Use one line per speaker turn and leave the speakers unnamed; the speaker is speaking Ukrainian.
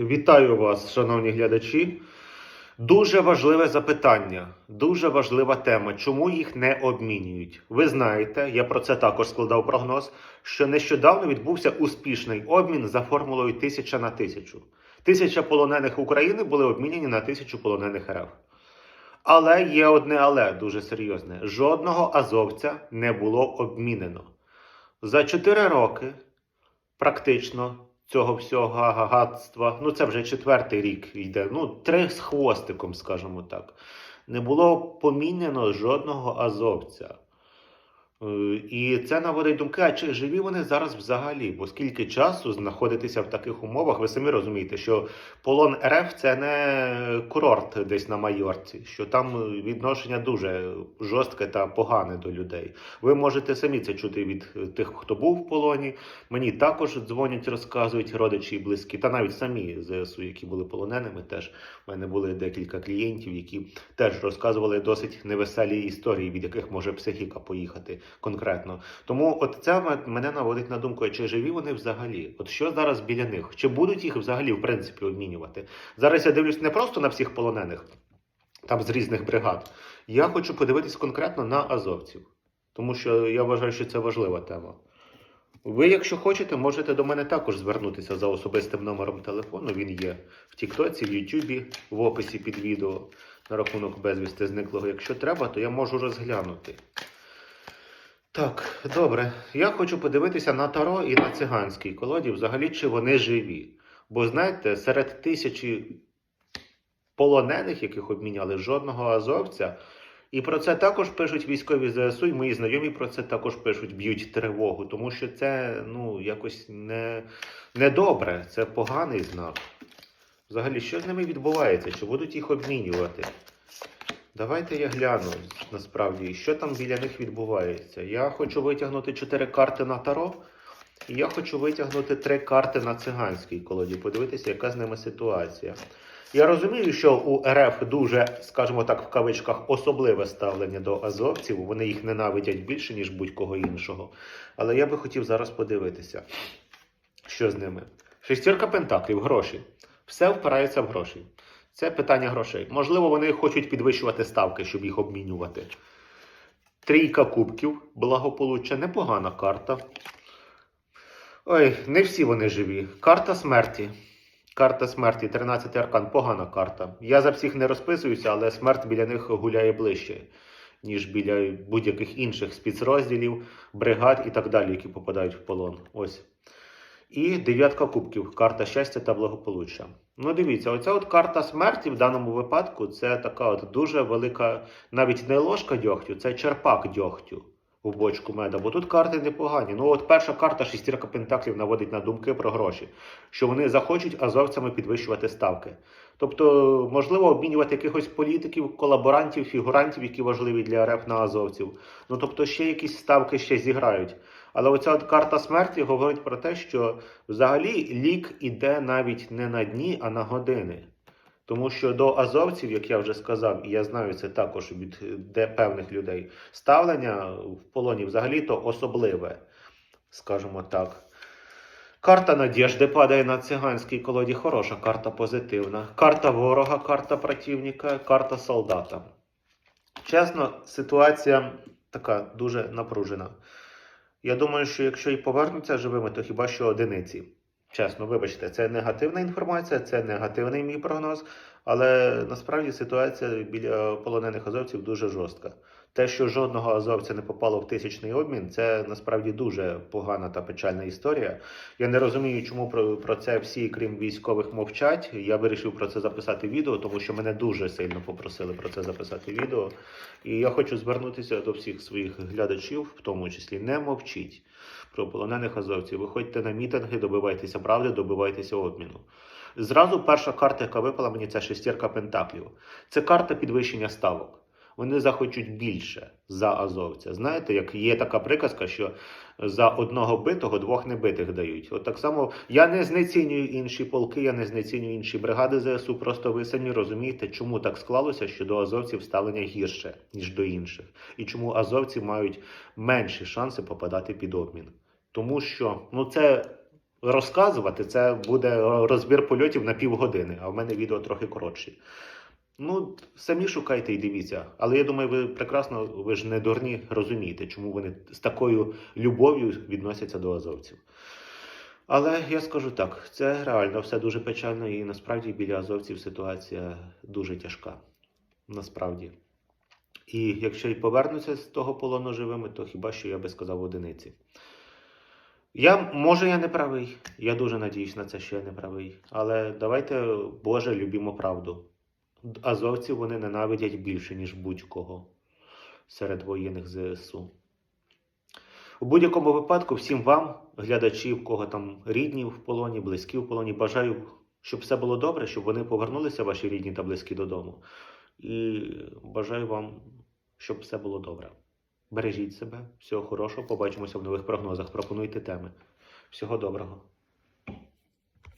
Вітаю вас, шановні глядачі. Дуже важливе запитання, дуже важлива тема. Чому їх не обмінюють? Ви знаєте, я про це також складав прогноз, що нещодавно відбувся успішний обмін за формулою тисяча на тисячу. Тисяча полонених України були обміняні на тисячу полонених РФ. Але є одне але дуже серйозне: жодного азовця не було обмінено. За 4 роки практично цього всього гагатства, ну це вже четвертий рік йде, ну три з хвостиком, скажімо так. Не було помінено жодного азовця. Е, І це наводить думки, а чи живі вони зараз взагалі? Бо скільки часу знаходитися в таких умовах, ви самі розумієте, що полон РФ це не курорт десь на Майорці, що там відношення дуже жорстке та погане до людей. Ви можете самі це чути від тих, хто був в полоні. Мені також дзвонять, розказують родичі і близькі, та навіть самі ЗСУ, які були полоненими. Теж в мене були декілька клієнтів, які теж розказували досить невеселі історії, від яких може психіка поїхати конкретно. Тому от це мене наводить на думку, чи живі вони взагалі? От що зараз біля них? Чи будуть їх взагалі в принципі обмінювати? Зараз я дивлюсь не просто на всіх полонених, там з різних бригад. Я хочу подивитись конкретно на азовців, тому що я вважаю, що це важлива тема. Ви, якщо хочете, можете до мене також звернутися за особистим номером телефону. Він є в Тіктоці, в Ютубі, в описі під відео на рахунок безвісти зниклого. Якщо треба, то я можу розглянути. Так, добре. Я хочу подивитися на Таро і на циганській колоді, взагалі, чи вони живі. Бо знаєте, серед тисячі полонених, яких обміняли, жодного азовця. І про це також пишуть військові ЗСУ, і мої знайомі про це також пишуть, б'ють тривогу, тому що це ну, якось не, не добре, це поганий знак. Взагалі, що з ними відбувається? Чи будуть їх обмінювати? Давайте я гляну насправді, що там біля них відбувається. Я хочу витягнути чотири карти на Таро, і я хочу витягнути три карти на циганській колоді, подивитися, яка з ними ситуація. Я розумію, що у РФ дуже, скажімо так, в кавичках, особливе ставлення до азовців. Вони їх ненавидять більше, ніж будь-кого іншого. Але я би хотів зараз подивитися, що з ними. Шестірка пентаклів, гроші. Все впирається в гроші. Це питання грошей. Можливо, вони хочуть підвищувати ставки, щоб їх обмінювати. Трійка кубків, благополуччя, непогана карта. Ой, не всі вони живі. Карта смерті. Карта смерті, 13 аркан, погана карта. Я за всіх не розписуюся, але смерть біля них гуляє ближче, ніж біля будь-яких інших спецрозділів, бригад і так далі, які попадають в полон. Ось. І дев'ятка кубків, карта щастя та благополуччя. Ну, дивіться, оця от карта смерті в даному випадку це така от дуже велика, навіть не ложка дьогтю, це черпак дьогтю у бочку меда. Бо тут карти непогані. Ну, от перша карта шестірка пентаклів наводить на думки про гроші, що вони захочуть азовцями підвищувати ставки. Тобто, можливо, обмінювати якихось політиків, колаборантів, фігурантів, які важливі для РФ на азовців. Ну тобто, ще якісь ставки ще зіграють. Але оця от карта смерті говорить про те, що взагалі лік іде навіть не на дні, а на години. Тому що до азовців, як я вже сказав, і я знаю це також від е, де певних людей, ставлення в полоні взагалі то особливе, скажімо так. Карта надіжди падає на циганській колоді. Хороша карта позитивна. Карта ворога, карта противника, карта солдата. Чесно, ситуація така дуже напружена. Я думаю, що якщо і повернуться живими, то хіба що одиниці. Чесно, вибачте, це негативна інформація, це негативний мій прогноз, але насправді ситуація біля полонених азовців дуже жорстка. Те, що жодного азовця не попало в тисячний обмін, це насправді дуже погана та печальна історія. Я не розумію, чому про, про це всі, крім військових, мовчать. Я вирішив про це записати відео, тому що мене дуже сильно попросили про це записати відео. І я хочу звернутися до всіх своїх глядачів, в тому числі не мовчіть про полонених азовців. Виходьте на мітинги, добивайтеся правди, добивайтеся обміну. Зразу перша карта, яка випала мені, це шестірка пентаклів. Це карта підвищення ставок. Вони захочуть більше за азовця. Знаєте, як є така приказка, що за одного битого двох небитих дають. От так само я не знецінюю інші полки, я не знецінюю інші бригади ЗСУ. Просто ви самі розумієте, чому так склалося, що до азовців ставлення гірше, ніж до інших, і чому азовці мають менші шанси попадати під обмін. Тому що ну це розказувати, це буде розбір польотів на півгодини, а в мене відео трохи коротше. Ну, самі шукайте і дивіться. Але я думаю, ви прекрасно, ви ж не дурні, розумієте, чому вони з такою любов'ю відносяться до азовців. Але я скажу так: це реально все дуже печально, і насправді біля азовців ситуація дуже тяжка. Насправді. І якщо й повернуться з того полону живими, то хіба що я би сказав одиниці. Я, може, я не правий. Я дуже надіюсь на це, що я не правий. Але давайте, Боже, любімо правду. Азовців вони ненавидять більше, ніж будь-кого серед воєнних ЗСУ. У будь-якому випадку, всім вам, глядачі, в кого там рідні в полоні, близькі в полоні, бажаю, щоб все було добре, щоб вони повернулися, ваші рідні та близькі додому. І бажаю вам, щоб все було добре. Бережіть себе, всього хорошого, побачимося в нових прогнозах. Пропонуйте теми. Всього доброго.